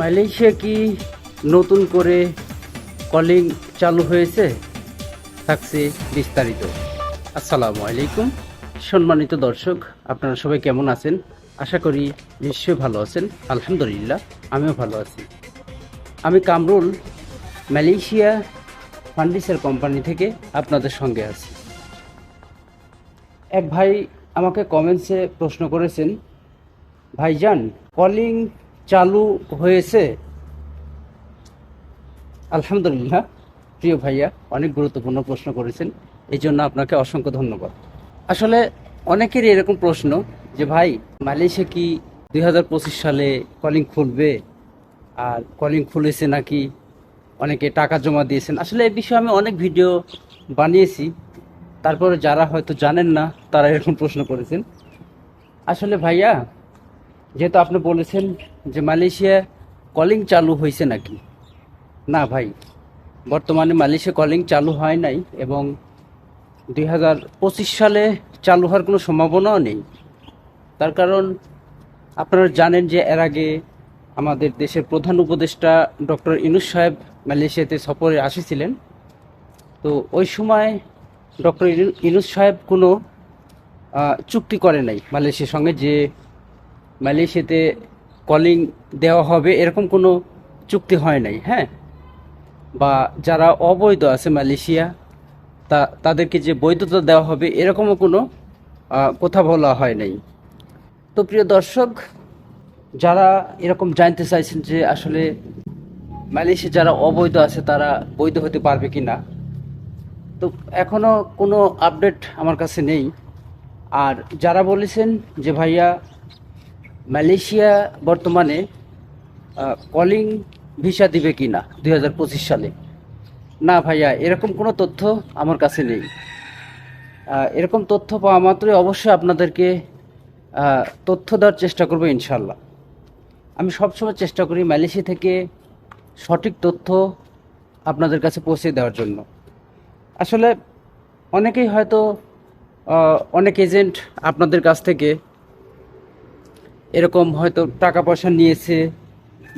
Malaysia কি নতুন করে কলিং চালু হয়েছে? থাকছে বিস্তারিত। আসসালামু আলাইকুম। সম্মানিত দর্শক, আপনারা সবাই কেমন আছেন? আশা করি নিশ্চয়ই ভালো আছেন। আলহামদুলিল্লাহ, আমিও ভালো আছি। আমি কামরুল, মালয়েশিয়া ফান্ডিসের কোম্পানি থেকে আপনাদের সঙ্গে আছি। এক ভাই আমাকে কমেন্টসে প্রশ্ন করেছেন, ভাইজান কলিং চালু হয়েছে? আলহামদুলিল্লাহ, প্রিয় ভাইয়া, অনেক গুরুত্বপূর্ণ প্রশ্ন করেছেন, এই জন্য আপনাকে অসংখ্য ধন্যবাদ। আসলে অনেকেরই এরকম প্রশ্ন যে, ভাই, মালয়েশিয়া কি দুই হাজার পঁচিশ সালে কলিং খুলবে? আর কলিং খুলেছে নাকি? অনেকে টাকা জমা দিয়েছেন। আসলে এই বিষয়ে আমি অনেক ভিডিও বানিয়েছি। তারপরে যারা হয়তো জানেন না, তারা এরকম প্রশ্ন করেছেন। আসলে ভাইয়া, যেহেতু আপনি বলেছেন যে মালয়েশিয়া কলিং চালু হয়েছে নাকি? না ভাই, বর্তমানে মালয়েশিয়া কলিং চালু হয় নাই এবং দুই হাজার পঁচিশ সালে চালু হওয়ার কোনো সম্ভাবনাও নেই। তার কারণ আপনারা জানেন যে এর আগে আমাদের দেশের প্রধান উপদেষ্টা ডক্টর ইনুস সাহেব মালয়েশিয়াতে সফরে আসিছিলেন। তো ওই সময় ডক্টর ইনুস সাহেব কোনো চুক্তি করে নাই মালয়েশিয়ার সঙ্গে যে মালয়েশিয়াতে কলিং দেওয়া হবে, এরকম কোনো চুক্তি হয় নাই হ্যাঁ? বা যারা অবৈধ আছে মালয়েশিয়া, তা, তাদেরকে যে বৈধতা দেওয়া হবে, এরকমও কোনো কথা বলা হয় নাই। তো প্রিয় দর্শক, যারা এরকম জানতে চাইছেন যে আসলে মালয়েশিয়া যারা অবৈধ আছে, তারা বৈধ হতে পারবে কি না তো এখনও কোনো আপডেট আমার কাছে নেই। আর যারা বলেছেন যে ভাইয়া মালয়েশিয়া বর্তমানে কলিং ভিসা দিবে কি না দু হাজার পঁচিশ সালে, না ভাইয়া, এরকম কোনো তথ্য আমার কাছে নেই। এরকম তথ্য পাওয়া মাত্রই অবশ্যই আপনাদেরকে তথ্য দেওয়ার চেষ্টা করব ইনশাল্লাহ আমি সবসময় চেষ্টা করি মালয়েশিয়া থেকে সঠিক তথ্য আপনাদের কাছে পৌঁছে দেওয়ার জন্য। আসলে অনেকেই হয়তো অনেক এজেন্ট আপনাদের কাছ থেকে এরকম হয়তো টাকা পয়সা নিয়েছে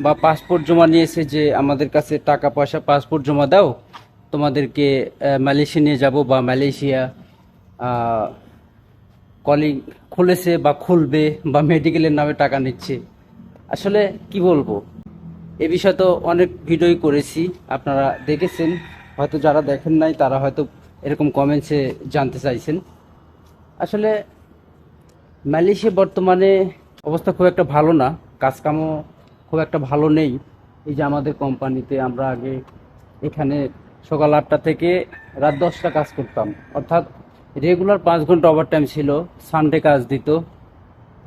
বা পাসপোর্ট জমা নিয়েছে যে আমাদের কাছে টাকা পয়সা, পাসপোর্ট জমা দাও, তোমাদেরকে মালয়েশিয়া নিয়ে যাব বা মালয়েশিয়া কলিং খুলেছে বা খুলবে বা মেডিকেলের নামে টাকা নিচ্ছে। আসলে কি বলব? এ বিষয়ে তো অনেক ভিডিওই করেছি, আপনারা দেখেছেন। হয়তো যারা দেখেন নাই, তারা হয়তো এরকম কমেন্টসে জানতে চাইছেন। আসলে মালয়েশিয়া বর্তমানে অবস্থা খুব একটা ভালো না, কাজকামও খুব একটা ভালো নেই। এই যে আমাদের কোম্পানিতে আমরা আগে এখানে সকাল আটটা থেকে রাত দশটা কাজ করতাম। অর্থাৎ রেগুলার পাঁচ ঘণ্টা ওভারটাইম ছিল সানডে কাজ দিত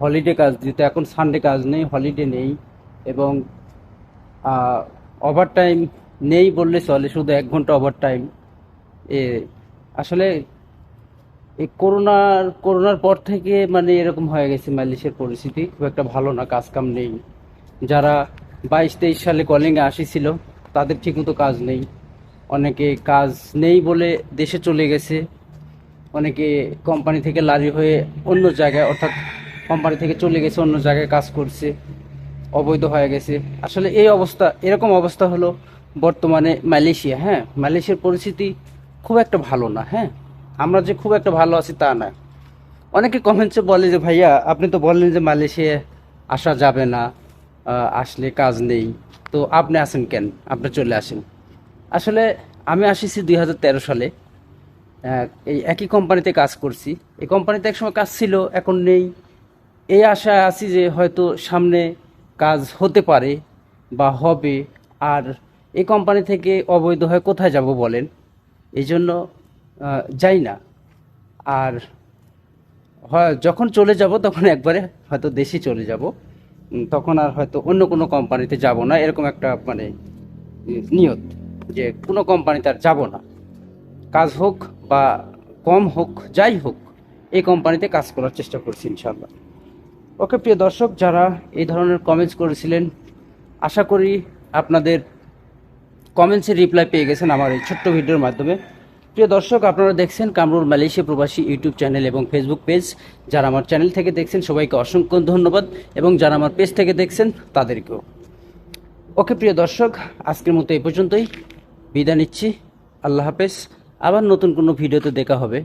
হলিডে কাজ দিত। এখন সানডে কাজ নেই হলিডে নেই এবং ওভারটাইম নেই বললে চলে, শুধু এক ঘণ্টা ওভার টাইম এ, আসলে এই করোনার করোনার পর থেকে মানে এরকম হয়ে গেছে মালয়েশিয়ার পরিস্থিতি। খুব একটা ভালো না কাজ কাম নেই। যারা বাইশ তেইশ সালে কলিংয়ে আসিছিল তাদের ঠিকমতো কাজ নেই। অনেকে কাজ নেই বলে দেশে চলে গেছে। অনেকে কোম্পানি থেকে লারি হয়ে অন্য জায়গায়, অর্থাৎ কোম্পানি থেকে চলে গেছে, অন্য জায়গায় কাজ করছে। অবৈধ হয়ে গেছে। আসলে এই অবস্থা, এরকম অবস্থা হলো বর্তমানে মালয়েশিয়া হ্যাঁ? মালয়েশিয়ার পরিস্থিতি খুব একটা ভালো না হ্যাঁ? আমরা যে খুব একটা ভালো আছি তা না। অনেকে কমেন্টসে বলে যে, ভাইয়া, আপনি তো বললেন যে মালয়েশিয়া আসা যাবে না আসলে কাজ নেই। তো আপনি আসেন কেন? আপনি চলে আসেন। আসলে আমি আসিছি দুই হাজার তেরো সালে। এই একই কোম্পানিতে কাজ করছি। এই কোম্পানিতে একসময় কাজ ছিল, এখন নেই। এই আশায় আছি যে হয়তো সামনে কাজ হতে পারে বা হবে। আর এই কোম্পানি থেকে অবৈধ হয়ে কোথায় যাব বলেন? এই জন্য যাই না। আর, হয়, যখন চলে যাব, তখন একবারে হয়তো দেশে চলে যাব। তখন আর হয়তো অন্য কোনো কোম্পানিতে যাব না। এরকম একটা মানে নিয়ত যে কোনো কোম্পানিতে আর যাব না। কাজ হোক বা কম হোক, যাই হোক, এই কোম্পানিতে কাজ করার চেষ্টা করছি ইনশাল্লাহ ওকে, প্রিয় দর্শক, যারা এই ধরনের কমেন্টস করেছিলেন, আশা করি আপনাদের কমেন্টসের রিপ্লাই পেয়ে গেছেন আমার এই ছোট্ট ভিডিওর মাধ্যমে। প্রিয় দর্শক, আপনারা দেখছেন কামরুল মালয়েশিয়া প্রবাসী ইউটিউব চ্যানেল এবং ফেসবুক পেজ যারা আমার চ্যানেল থেকে দেখছেন, সবাইকে অসংখ্য ধন্যবাদ এবং যারা আমার পেজ থেকে দেখছেন, তাদেরকেও। ওকে, প্রিয় দর্শক, আজকের মতো এই পর্যন্তই। বিদায় নিচ্ছি। আল্লাহ হাফেজ। আবার নতুন কোনো ভিডিওতে দেখা হবে।